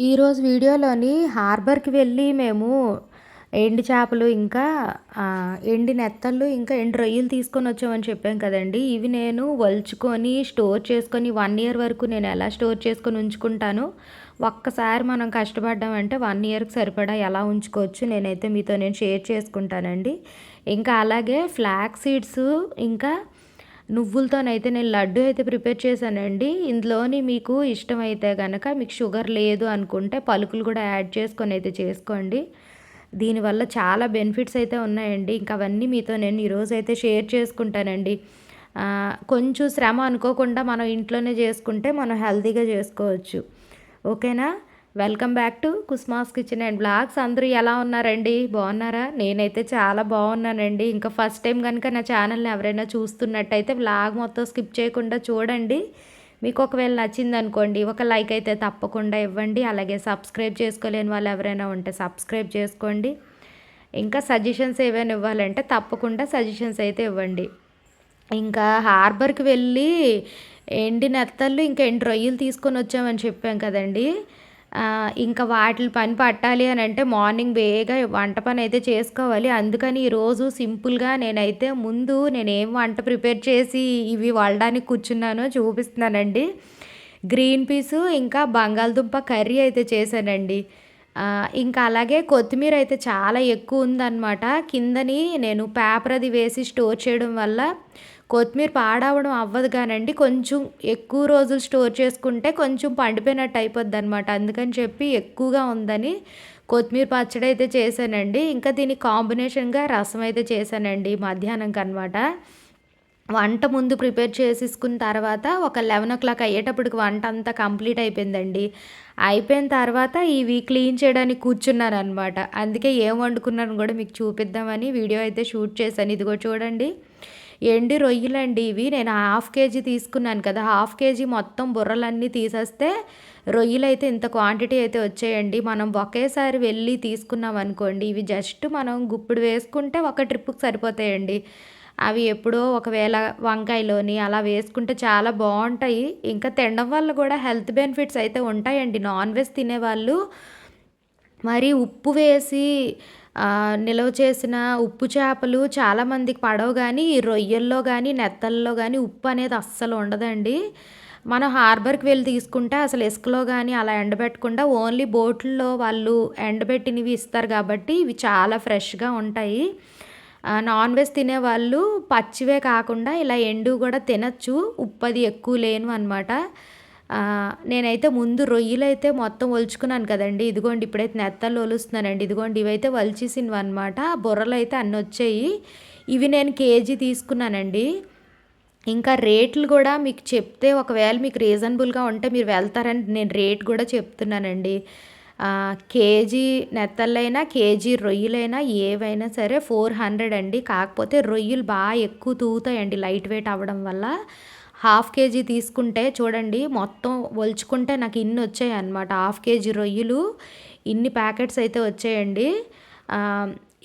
ఈరోజు వీడియోలోని హార్బర్‌కి వెళ్ళి మేము ఎండు చేపలు ఇంకా ఎండి నెత్తళ్ళు ఇంకా ఎండు రొయ్యలు తీసుకొని వచ్చామని చెప్పాం కదండీ! ఇవి నేను వలుచుకొని స్టోర్ చేసుకొని వన్ ఇయర్ వరకు నేను ఎలా స్టోర్ చేసుకొని ఉంచుకుంటాను ఒక్కసారి మనం కష్టపడ్డామంటే వన్ ఇయర్‌కి సరిపడా ఎలా ఉంచుకోవచ్చు నేనైతే మీతో నేను షేర్ చేసుకుంటానండి. ఇంకా అలాగే ఫ్లాక్ సీడ్స్ ఇంకా నువ్వులతోనైతే నేను లడ్డు అయితే ప్రిపేర్ చేశానండి. ఇందులోని మీకు ఇష్టమైతే కనుక మీకు షుగర్ లేదు అనుకుంటే పలుకులు కూడా యాడ్ చేసుకొని అయితే చేసుకోండి. దీనివల్ల చాలా బెనిఫిట్స్ అయితే ఉన్నాయండి. ఇంకా అవన్నీ మీతో నేను ఈరోజు అయితే షేర్ చేసుకుంటానండి. కొంచెం శ్రమ అనుకోకుండా మనం ఇంట్లోనే చేసుకుంటే మనం హెల్తీగా చేసుకోవచ్చు. ఓకేనా? Welcome back to Kusma's kitchen and blogs. అందరూ ఎలా ఉన్నారండి? బాగున్నారా? నేనైతే చాలా బాగున్నానండి. ఇంకా ఫస్ట్ టైం కనుక నా ఛానల్ని ఎవరైనా చూస్తున్నట్టయితే బ్లాగ్ మొత్తం స్కిప్ చేయకుండా చూడండి. మీకు ఒకవేళ నచ్చింది అనుకోండి ఒక లైక్ అయితే తప్పకుండా ఇవ్వండి. అలాగే సబ్స్క్రైబ్ చేసుకోలేని వాళ్ళు ఎవరైనా ఉంటే సబ్స్క్రైబ్ చేసుకోండి. ఇంకా సజెషన్స్ ఏమైనా ఇవ్వాలంటే తప్పకుండా సజెషన్స్ అయితే ఇవ్వండి. ఇంకా హార్బర్కి వెళ్ళి ఎండి నెత్తళ్ళు ఇంకా ఎండి రొయ్యలు తీసుకొని వచ్చామని చెప్పాం కదండీ. ఇంకా వాటి పని పట్టాలి అని అంటే మార్నింగ్ బేగా వంట పని అయితే చేసుకోవాలి. అందుకని ఈరోజు సింపుల్గా నేనైతే ముందు నేను ఏం వంట ప్రిపేర్ చేసి ఇవి వండడానికి కూర్చున్నానో చూపిస్తున్నానండి. గ్రీన్ పీసు ఇంకా బంగాళదుంప కర్రీ అయితే చేశానండి. ఇంకా అలాగే కొత్తిమీర అయితే చాలా ఎక్కువ ఉందన్నమాట. కిందని నేను పేపర్ అది వేసి స్టోర్ చేయడం వల్ల కొత్తిమీర పాడవడం అవ్వదు కానండి. కొంచెం ఎక్కువ రోజులు స్టోర్ చేసుకుంటే కొంచెం పండిపోయినట్టు అయిపోద్ది అనమాట అందుకని చెప్పి ఎక్కువగా ఉందని కొత్తిమీర పచ్చడి అయితే చేశానండి. ఇంకా దీనికి కాంబినేషన్గా రసం అయితే చేశానండి మధ్యాహ్నంకి అనమాట వంట ముందు ప్రిపేర్ చేసేసుకున్న తర్వాత ఒక లెవెన్ ఓ క్లాక్ అయ్యేటప్పటికి వంట అంతా కంప్లీట్ అయిపోయిందండి. అయిపోయిన తర్వాత ఇవి క్లీన్ చేయడానికి కూర్చున్నాను అనమాట అందుకే ఏం వండుకున్నాను కూడా మీకు చూపిద్దామని వీడియో అయితే షూట్ చేశాను. ఇదిగో చూడండి. ఎండి రొయ్యలండి ఇవి. నేను హాఫ్ కేజీ తీసుకున్నాను కదా హాఫ్ కేజీ మొత్తం బుర్రలన్నీ తీసేస్తే రొయ్యలు అయితే ఇంత క్వాంటిటీ అయితే వచ్చాయండి. మనం ఒకేసారి వెళ్ళి తీసుకున్నాం అనుకోండి ఇవి జస్ట్ మనం గుప్పుడు వేసుకుంటే ఒక ట్రిప్కి సరిపోతాయండి. అవి ఎప్పుడో ఒకవేళ వంకాయలోని అలా వేసుకుంటే చాలా బాగుంటాయి. ఇంకా తినడం వల్ల కూడా హెల్త్ బెనిఫిట్స్ అయితే ఉంటాయండి. నాన్ వెజ్ తినేవాళ్ళు. మరి ఉప్పు వేసి నిల్వ చేసిన ఉప్పు చేపలు చాలామందికి పడవు కానీ రొయ్యల్లో కానీ నెత్తల్లో కానీ ఉప్పు అనేది అస్సలు ఉండదండి. మనం హార్బర్కి వెళ్ళి తీసుకుంటే అసలు ఇసుకలో కానీ అలా ఎండబెట్టకుండా ఓన్లీ బోట్ల్లో వాళ్ళు ఎండబెట్టినవి ఇస్తారు కాబట్టి ఇవి చాలా ఫ్రెష్గా ఉంటాయి. నాన్ వెజ్ తినేవాళ్ళు పచ్చివే కాకుండా ఇలా ఎండు కూడా తినచ్చు. ఉప్పు అది ఎక్కువ లేను అనమాట నేనైతే ముందు రొయ్యలు అయితే మొత్తం ఒలుచుకున్నాను కదండి. ఇదిగోండి ఇప్పుడైతే నెత్తలు ఒలుస్తున్నానండి. ఇదిగోండి ఇవైతే వలిచేసినవి అనమాట బుర్రలు అయితే అన్నీ వచ్చాయి. ఇవి నేను కేజీ తీసుకున్నానండి. ఇంకా రేట్లు కూడా మీకు చెప్తే ఒకవేళ మీకు రీజనబుల్గా ఉంటే మీరు వెళ్తారని నేను రేట్ కూడా చెప్తున్నానండి. కేజీ నెత్తళ్ళైనా కేజీ రొయ్యలైనా ఏవైనా సరే ఫోర్ హండ్రెడ్ అండి. కాకపోతే రొయ్యలు బాగా ఎక్కువ తూగుతాయండి లైట్ వెయిట్ అవ్వడం వల్ల. హాఫ్ కేజీ తీసుకుంటే చూడండి మొత్తం ఒలుచుకుంటే నాకు ఇన్ని వచ్చాయి అనమాట హాఫ్ కేజీ రొయ్యలు ఇన్ని ప్యాకెట్స్ అయితే వచ్చాయండి.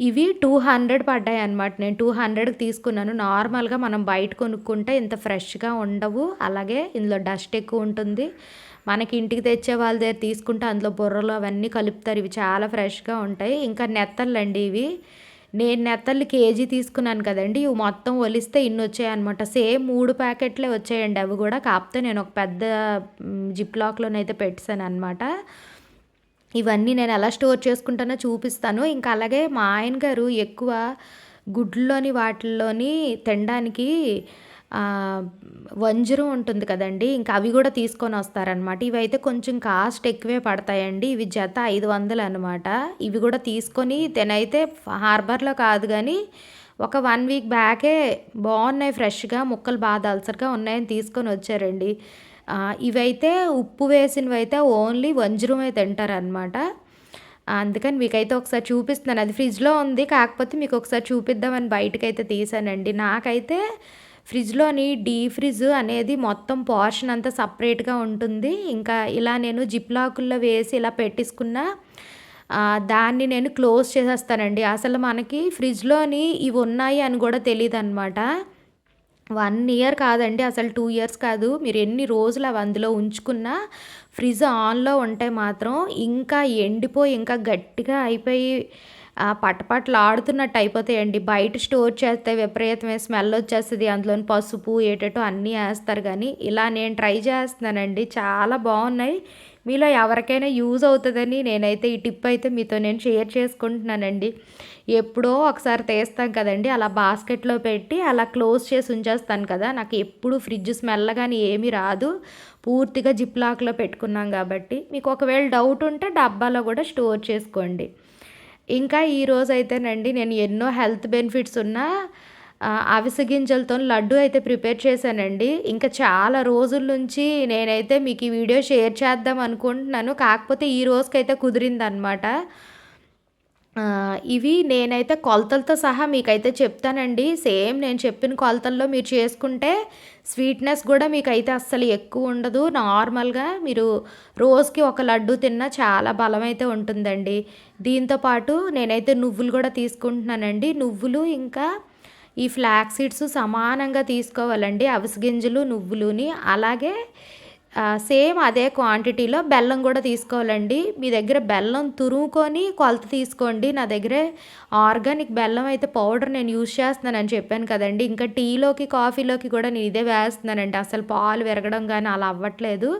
ఇవి టూ హండ్రెడ్ పడ్డాయి అనమాట నేను టూ హండ్రెడ్కి తీసుకున్నాను. నార్మల్గా మనం బయట కొనుక్కుంటే ఇంత ఫ్రెష్గా ఉండవు. అలాగే ఇందులో డస్ట్ ఎక్కువ ఉంటుంది. మనకి ఇంటికి తెచ్చే వాళ్ళ దగ్గర తీసుకుంటే అందులో బుర్రలు అవన్నీ కలుపుతారు. ఇవి చాలా ఫ్రెష్గా ఉంటాయి. ఇంకా నెత్తళ్ళండి ఇవి. నేను నెత్తళ్ళు కేజీ తీసుకున్నాను కదండి. ఇవి మొత్తం ఒలిస్తే ఇన్ని వచ్చాయన్నమాట సేమ్ మూడు ప్యాకెట్లే వచ్చాయండి. అవి కూడా కాకపోతే నేను ఒక పెద్ద జిప్ లాక్లోనైతే పెట్టాను అనమాట ఇవన్నీ నేను ఎలా స్టోర్ చేసుకుంటానో చూపిస్తాను. ఇంకా అలాగే మా ఆయన గారు ఎక్కువ గుడ్లోని వాటిల్లోని తినడానికి వంజరం ఉంటుంది కదండి ఇంకా అవి కూడా తీసుకొని వస్తారనమాట ఇవైతే కొంచెం కాస్ట్ ఎక్కువే పడతాయండి ఇవి జత ఐదు వందలు అనమాట ఇవి కూడా తీసుకొని తినైతే హార్బర్లో కాదు కానీ ఒక వన్ వీక్ బ్యాకే బాగున్నాయి ఫ్రెష్గా ముక్కలు బాగా దలసరిగా ఉన్నాయని తీసుకొని వచ్చారండి. ఇవైతే ఉప్పు వేసినవి అయితే ఓన్లీ వంజరమే తింటారనమాట అందుకని మీకైతే ఒకసారి చూపిస్తున్నాను. అది ఫ్రిడ్జ్లో ఉంది కాకపోతే మీకు ఒకసారి చూపిద్దామని బయటకైతే తీసానండి. నాకైతే ఫ్రిడ్జ్లోని డీ ఫ్రిడ్జ్ అనేది మొత్తం పోర్షన్ అంతా సపరేట్గా ఉంటుంది. ఇంకా ఇలా నేను జిప్ లాకుల్లో వేసి ఇలా పెట్టేసుకున్న దాన్ని నేను క్లోజ్ చేసేస్తానండి. అసలు మనకి ఫ్రిడ్జ్లోని ఇవి ఉన్నాయి అని కూడా తెలియదు అనమాట వన్ ఇయర్ కాదండి అసలు టూ ఇయర్స్ కాదు. మీరు ఎన్ని రోజులు అవి అందులో ఉంచుకున్నా ఫ్రిడ్జ్ ఆన్లో ఉంటే మాత్రం ఇంకా ఎండిపోయి ఇంకా గట్టిగా అయిపోయి పటపట్లు ఆడుతున్నట్టు అయిపోతాయండి. బయట స్టోర్ చేస్తే విపరీతమైన స్మెల్ వచ్చేస్తుంది. అందులోని పసుపు ఏటేటో అన్నీ వేస్తారు కానీ ఇలా నేను ట్రై చేస్తున్నానండి. చాలా బాగున్నాయి. మీలో ఎవరికైనా యూజ్ అవుతుందని నేనైతే ఈ టిప్ అయితే మీతో నేను షేర్ చేసుకుంటున్నానండి. ఎప్పుడో ఒకసారి తీస్తాం కదండి. అలా బాస్కెట్లో పెట్టి అలా క్లోజ్ చేసి ఉంచేస్తాను కదా. నాకు ఎప్పుడు ఫ్రిడ్జ్ స్మెల్ కానీ ఏమీ రాదు. పూర్తిగా జిప్ లాక్లో పెట్టుకున్నాం కాబట్టి. మీకు ఒకవేళ డౌట్ ఉంటే డబ్బాలో కూడా స్టోర్ చేసుకోండి. ఇంకా ఈరోజు అయితేనండి నేను ఎన్నో హెల్త్ బెనిఫిట్స్ ఉన్న అవిసె గింజలతో లడ్డు అయితే ప్రిపేర్ చేశానండి. ఇంకా చాలా రోజుల నుంచి నేనైతే మీకు ఈ వీడియో షేర్ చేద్దాం అనుకుంటున్నాను. కాకపోతే ఈ రోజుకైతే కుదిరిందనమాట ఇవి నేనైతే కొలతలతో సహా మీకైతే చెప్తానండి. సేమ్ నేను చెప్పిన కొలతల్లో మీరు చేసుకుంటే స్వీట్నెస్ కూడా మీకైతే అస్సలు ఎక్కువ ఉండదు. నార్మల్గా మీరు రోజుకి ఒక లడ్డు తిన్నా చాలా బలం అయితే ఉంటుందండి దీంతోపాటు నేనైతే నువ్వులు కూడా తీసుకుంటున్నానండి. నువ్వులు ఇంకా ఈ ఫ్లాక్ సీడ్స్ సమానంగా తీసుకోవాలండి. అవిసె గింజలు నువ్వులుని. అలాగే సేమ్ అదే క్వాంటిటీలో బెల్లం కూడా తీసుకోవాలండి. మీ దగ్గర బెల్లం తురుముకొని కొలత తీసుకోండి. నా దగ్గర ఆర్గానిక్ బెల్లం అయితే పౌడర్ నేను యూజ్ చేస్తున్నానని చెప్పాను కదండి. ఇంకా టీలోకి కాఫీలోకి కూడా నేను ఇదే వేస్తున్నానండి. అసలు పాలు విరగడం కానీ అలా అవ్వట్లేదు.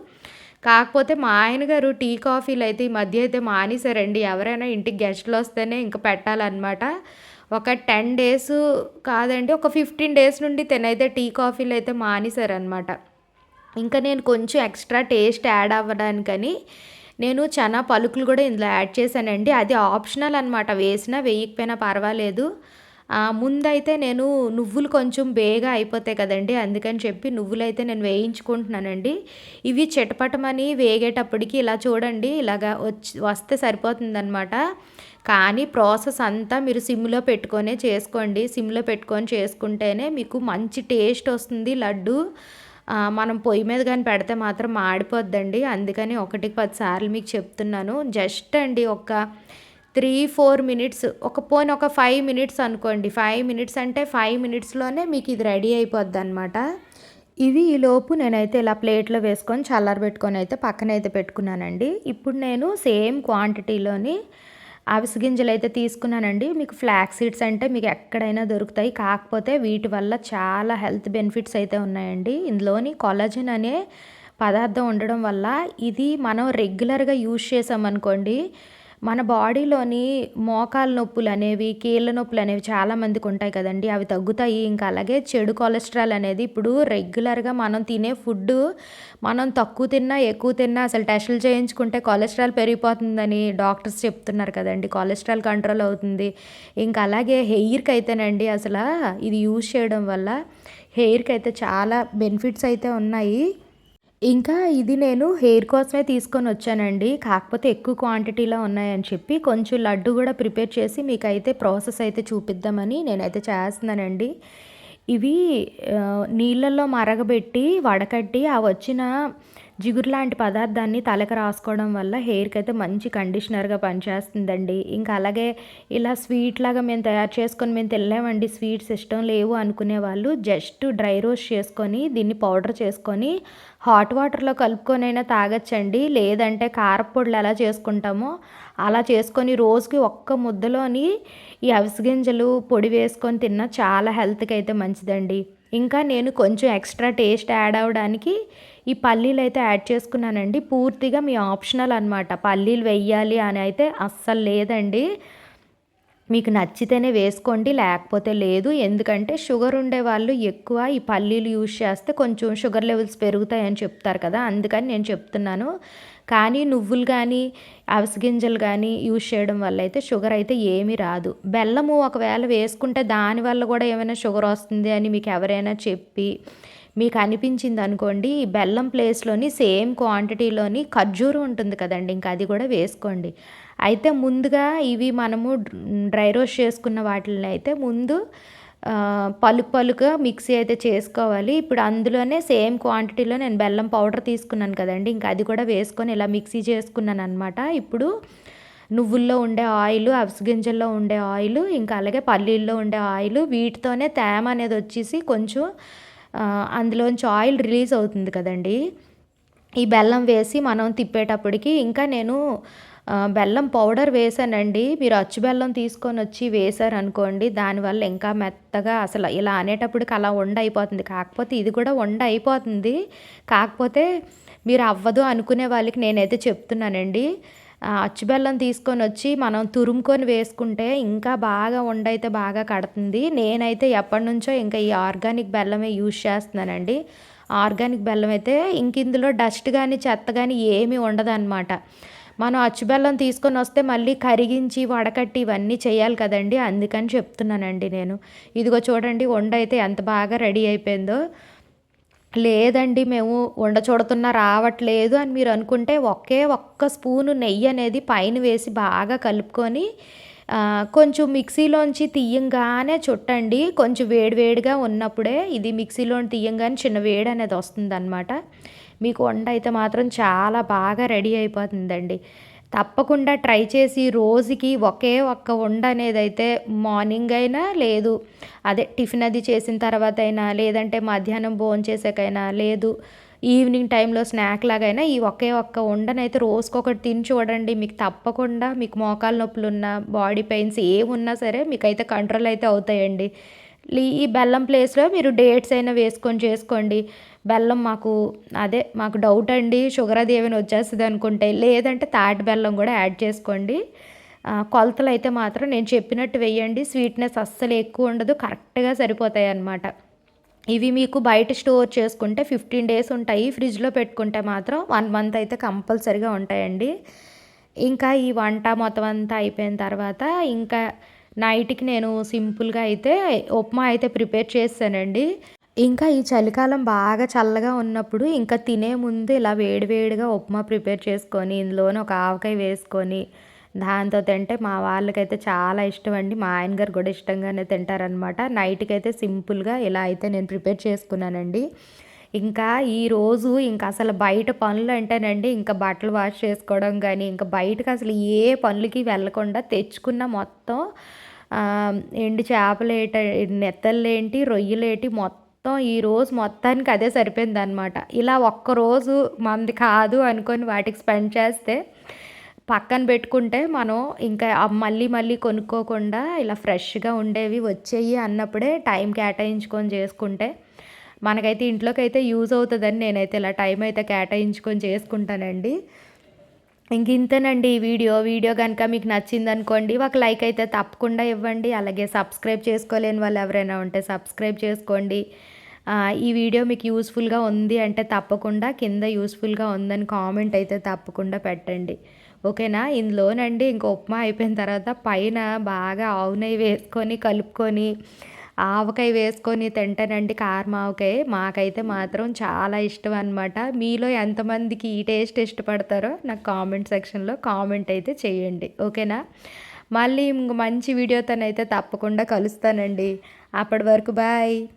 కాకపోతే మా ఆయన గారు టీ కాఫీలు అయితే ఈ మధ్య అయితే మానేశారండి. ఎవరైనా ఇంటికి గెస్ట్లు వస్తేనే ఇంకా పెట్టాలన్నమాట. ఒక టెన్ డేస్ కాదండి ఒక ఫిఫ్టీన్ డేస్ నుండి తినైతే టీ కాఫీలు అయితే మానేశారనమాట ఇంకా నేను కొంచెం ఎక్స్ట్రా టేస్ట్ యాడ్ అవ్వడానికని నేను చాలా పలుకులు కూడా ఇందులో యాడ్ చేశానండి. అది ఆప్షనల్ అనమాట వేసినా వేయకపోయినా పర్వాలేదు. ముందైతే నేను నువ్వులు కొంచెం బేగా అయిపోతాయి కదండి. అందుకని చెప్పి నువ్వులు అయితే నేను వేయించుకుంటున్నానండి. ఇవి చిటపటమని వేగేటప్పటికి ఇలా చూడండి ఇలాగా వచ్చి వస్తే సరిపోతుందనమాట కానీ ప్రాసెస్ అంతా మీరు సిమ్లో పెట్టుకొనే చేసుకోండి. సిమ్లో పెట్టుకొని చేసుకుంటేనే మీకు మంచి టేస్ట్ వస్తుంది. లడ్డు మనం పొయ్యి మీద కానీ పెడితే మాత్రం మాడిపోద్దండి. అందుకని ఒకటికి పది సార్లు మీకు చెప్తున్నాను. జస్ట్ అండి ఒక త్రీ ఫోర్ మినిట్స్ ఒక పోయిన ఒక ఫైవ్ మినిట్స్ అనుకోండి. ఫైవ్ మినిట్స్ అంటే ఫైవ్ మినిట్స్లోనే మీకు ఇది రెడీ అయిపోద్ది అనమాట ఇవి ఈలోపు నేనైతే ఇలా ప్లేట్లో వేసుకొని చల్లారబెట్టుకొని అయితే పక్కన అయితే పెట్టుకున్నానండి. ఇప్పుడు నేను సేమ్ క్వాంటిటీలోని అవిసి గింజలు అయితే తీసుకున్నానండి. మీకు ఫ్లాక్ సీడ్స్ అంటే మీకు ఎక్కడైనా దొరుకుతాయి. కాకపోతే వీటి వల్ల చాలా హెల్త్ బెనిఫిట్స్ అయితే ఉన్నాయండి. ఇందులోని కొలజన్ అనే పదార్థం ఉండడం వల్ల ఇది మనం రెగ్యులర్గా యూజ్ చేసామనుకోండి మన బాడీలోని మోకాల నొప్పులు అనేవి కీళ్ళ నొప్పులు అనేవి చాలామందికి ఉంటాయి కదండి. అవి తగ్గుతాయి. ఇంకా అలాగే చెడు కొలెస్ట్రాల్ అనేది ఇప్పుడు రెగ్యులర్గా మనం తినే ఫుడ్ మనం తక్కువ తిన్నా ఎక్కువ తిన్నా అసలు టెస్టులు చేయించుకుంటే కొలెస్ట్రాల్ పెరిగిపోతుందని డాక్టర్స్ చెప్తున్నారు కదండి. కొలెస్ట్రాల్ కంట్రోల్ అవుతుంది. ఇంకా అలాగే హెయిర్కి అయితేనండి అసలు ఇది యూజ్ చేయడం వల్ల హెయిర్కి అయితే చాలా బెనిఫిట్స్ అయితే ఉన్నాయి. ఇంకా ఇది నేను హెయిర్ కోసమే తీసుకొని వచ్చానండి. కాకపోతే ఎక్కువ క్వాంటిటీలో ఉన్నాయని చెప్పి కొంచెం లడ్డు కూడా ప్రిపేర్ చేసి మీకైతే ప్రాసెస్ అయితే చూపిద్దామని నేనైతే చేస్తున్నానండి. ఇవి నీళ్ళల్లో మరగబెట్టి వడకట్టి ఆ వచ్చిన జిగురు లాంటి పదార్థాన్ని తలకు రాసుకోవడం వల్ల హెయిర్కి అయితే మంచి కండిషనర్గా పనిచేస్తుందండి. ఇంకా అలాగే ఇలా స్వీట్ లాగా మేము తయారు చేసుకొని మేము తినలేమండి స్వీట్స్ ఇష్టం లేవు అనుకునే వాళ్ళు జస్ట్ డ్రై రోస్ట్ చేసుకొని దీన్ని పౌడర్ చేసుకొని హాట్ వాటర్లో కలుపుకొనైనా తాగొచ్చండి. లేదంటే కారపొడులు ఎలా చేసుకుంటామో అలా చేసుకొని రోజుకి ఒక్క ముద్దలోని ఈ అవిసె గింజలు పొడి వేసుకొని తిన్నా చాలా హెల్త్కి అయితే మంచిదండి. ఇంకా నేను కొంచెం ఎక్స్ట్రా టేస్ట్ యాడ్ అవ్వడానికి ఈ పల్లీలు అయితే యాడ్ చేసుకున్నానండి. పూర్తిగా మీ ఆప్షనల్ అనమాట పల్లీలు వెయ్యాలి అని అయితే అస్సలు లేదండి. మీకు నచ్చితేనే వేసుకోండి లేకపోతే లేదు. ఎందుకంటే షుగర్ ఉండే వాళ్ళు ఎక్కువ ఈ పల్లీలు యూజ్ చేస్తే కొంచెం షుగర్ లెవెల్స్ పెరుగుతాయని చెప్తారు కదా అందుకని నేను చెప్తున్నాను. కానీ నువ్వులు కానీ అవసగింజలు కానీ యూజ్ చేయడం వల్ల అయితే షుగర్ అయితే ఏమీ రాదు. బెల్లము ఒకవేళ వేసుకుంటే దానివల్ల కూడా ఏమైనా షుగర్ వస్తుంది అని మీకు ఎవరైనా చెప్పి మీకు అనిపించింది అనుకోండి ఈ బెల్లం ప్లేస్లోని సేమ్ క్వాంటిటీలోని ఖర్జూరం ఉంటుంది కదండి ఇంకా అది కూడా వేసుకోండి. అయితే ముందుగా ఇవి మనము డ్రై రోస్ట్ చేసుకున్న వాటిని అయితే ముందు పలుకు పలుగా మిక్సీ అయితే చేసుకోవాలి. ఇప్పుడు అందులోనే సేమ్ క్వాంటిటీలో నేను బెల్లం పౌడర్ తీసుకున్నాను కదండి. ఇంకా అది కూడా వేసుకొని ఇలా మిక్సీ చేసుకున్నాను అనమాట ఇప్పుడు నువ్వుల్లో ఉండే ఆయిల్ అవిసె గింజల్లో ఉండే ఆయిల్ ఇంకా అలాగే పల్లీల్లో ఉండే ఆయిల్ వీటితోనే తేమ అనేది వచ్చేసి కొంచెం అందులోంచి ఆయిల్ రిలీజ్ అవుతుంది కదండీ. ఈ బెల్లం వేసి మనం తిప్పేటప్పటికి ఇంకా నేను బెల్లం పౌడర్ వేసానండి. మీరు అచ్చు బెల్లం తీసుకొని వచ్చి వేసారనుకోండి దానివల్ల ఇంకా మెత్తగా అసలు ఇలా అనేటప్పటికి అలా వండ అయిపోతుంది. కాకపోతే ఇది కూడా వండ అయిపోతుంది. కాకపోతే మీరు అవ్వదు అనుకునే వాళ్ళకి నేనైతే చెప్తున్నానండి. అచ్చు బెల్లం తీసుకొని వచ్చి మనం తురుముకొని వేసుకుంటే ఇంకా బాగా వండైతే బాగా కడుతుంది. నేనైతే ఎప్పటి నుంచో ఇంకా ఈ ఆర్గానిక్ బెల్లమే యూజ్ చేస్తున్నానండి. ఆర్గానిక్ బెల్లం అయితే ఇంక ఇందులో డస్ట్ కానీ చెత్త కానీ ఏమీ ఉండదన్నమాట మనం అచ్చు బెల్లం తీసుకొని వస్తే మళ్ళీ కరిగించి వడకట్టి ఇవన్నీ చేయాలి కదండి అందుకని చెప్తున్నానండి నేను. ఇదిగో చూడండి వండ అయితే ఎంత బాగా రెడీ అయిపోయిందో. లేదండి మేము వండ చూడుతున్నా రావట్లేదు అని మీరు అనుకుంటే ఒకే ఒక్క స్పూను నెయ్యి అనేది పైన వేసి బాగా కలుపుకొని కొంచెం మిక్సీలోంచి తీయంగానే చుట్టండి. కొంచెం వేడివేడిగా ఉన్నప్పుడే ఇది మిక్సీలో తీయంగానే చిన్న వేడి అనేది వస్తుందన్నమాట. మీకు వంట అయితే మాత్రం చాలా బాగా రెడీ అయిపోతుందండి. తప్పకుండా ట్రై చేసి రోజుకి ఒకే ఒక్క వండ అనేది అయితే మార్నింగ్ అయినా లేదు అదే టిఫిన్ అది చేసిన తర్వాత అయినా లేదంటే మధ్యాహ్నం భోజనం చేసాకైనా లేదు ఈవినింగ్ టైంలో స్నాక్ లాగైనా ఈ ఒకే ఒక్క వండనైతే రోజుకొకటి తిని చూడండి. మీకు తప్పకుండా మీకు మోకాలు నొప్పులు ఉన్నా బాడీ పెయిన్స్ ఏమున్నా సరే మీకైతే కంట్రోల్ అయితే అవుతాయండి. ఈ బెల్లం ప్లేస్లో మీరు డేట్స్ అయినా వేసుకొని చేసుకోండి. బెల్లం మాకు అదే మాకు డౌట్ అండి. షుగర్ అది ఏమైనా వచ్చేస్తుంది అనుకుంటే లేదంటే తాటి బెల్లం కూడా యాడ్ చేసుకోండి. కొలతలు అయితే మాత్రం నేను చెప్పినట్టు వేయండి. స్వీట్నెస్ అస్సలు ఎక్కువ ఉండదు కరెక్ట్గా సరిపోతాయి అన్నమాట. ఇవి మీకు బయట స్టోర్ చేసుకుంటే ఫిఫ్టీన్ డేస్ ఉంటాయి. ఫ్రిడ్జ్లో పెట్టుకుంటే మాత్రం వన్ మంత్ అయితే కంపల్సరీగా ఉంటాయండి. ఇంకా ఈ వంట మొత్తం అంతా అయిపోయిన తర్వాత ఇంకా నైట్కి నేను సింపుల్గా అయితే ఉప్మా అయితే ప్రిపేర్ చేస్తానండి. ఇంకా ఈ చలికాలం బాగా చల్లగా ఉన్నప్పుడు ఇంకా తినే ముందు ఇలా వేడివేడిగా ఉప్మా ప్రిపేర్ చేసుకొని ఇందులోనే ఒక ఆవకాయ వేసుకొని దాంతో తింటే మా వాళ్ళకైతే చాలా ఇష్టం అండి. మా ఆయన గారు కూడా ఇష్టంగానే తింటారనమాట నైట్కి అయితే సింపుల్గా ఇలా అయితే నేను ప్రిపేర్ చేసుకున్నానండి. ఇంకా ఈరోజు ఇంకా అసలు బయట పనులు అంటేనండి ఇంకా బట్టలు వాష్ చేసుకోవడం కానీ ఇంకా బయటకు అసలు ఏ పనులకి వెళ్ళకుండా తెచ్చుకున్న మొత్తం ఎండు చేపలేట నెత్తళ్ళేంటి రొయ్యలేటి మొత్తం ఈరోజు మొత్తానికి అదే సరిపోయింది అనమాట ఇలా ఒక్కరోజు మంది కాదు అనుకొని వాటికి స్పెండ్ చేస్తే పక్కన పెట్టుకుంటే మనం ఇంకా మళ్ళీ మళ్ళీ కొనుక్కోకుండా ఇలా ఫ్రెష్గా ఉండేవి వచ్చేయి అన్నప్పుడే టైం కేటాయించుకొని చేసుకుంటే మనకైతే ఇంట్లోకి అయితే యూజ్ అవుతుందని నేనైతే ఇలా టైం అయితే కేటాయించుకొని చేసుకుంటానండి. ఇంక ఇంతేనండి ఈ వీడియో. వీడియో కనుక మీకు నచ్చింది అనుకోండి ఒక లైక్ అయితే తప్పకుండా ఇవ్వండి. అలాగే సబ్స్క్రైబ్ చేసుకోలేని వాళ్ళు ఎవరైనా ఉంటే సబ్స్క్రైబ్ చేసుకోండి. ఈ వీడియో మీకు యూస్ఫుల్గా ఉంది అంటే తప్పకుండా కింద యూస్ఫుల్గా ఉందని కామెంట్ అయితే తప్పకుండా పెట్టండి. ఓకేనా? ఇందులోనండి ఇంక ఉప్మా అయిపోయిన తర్వాత పైన బాగా ఆవు నెయ్యి వేసుకొని కలుపుకొని ఆవకాయ వేసుకొని తింటానండి కారం ఆవకాయ. మాకైతే మాత్రం చాలా ఇష్టం అనమాట మీలో ఎంతమందికి ఈ టేస్ట్ ఇష్టపడతారో నాకు కామెంట్ సెక్షన్లో కామెంట్ అయితే చేయండి. ఓకేనా? మళ్ళీ మంచి వీడియోతోనైతే తప్పకుండా కలుస్తానండి. అప్పటి వరకు బాయ్.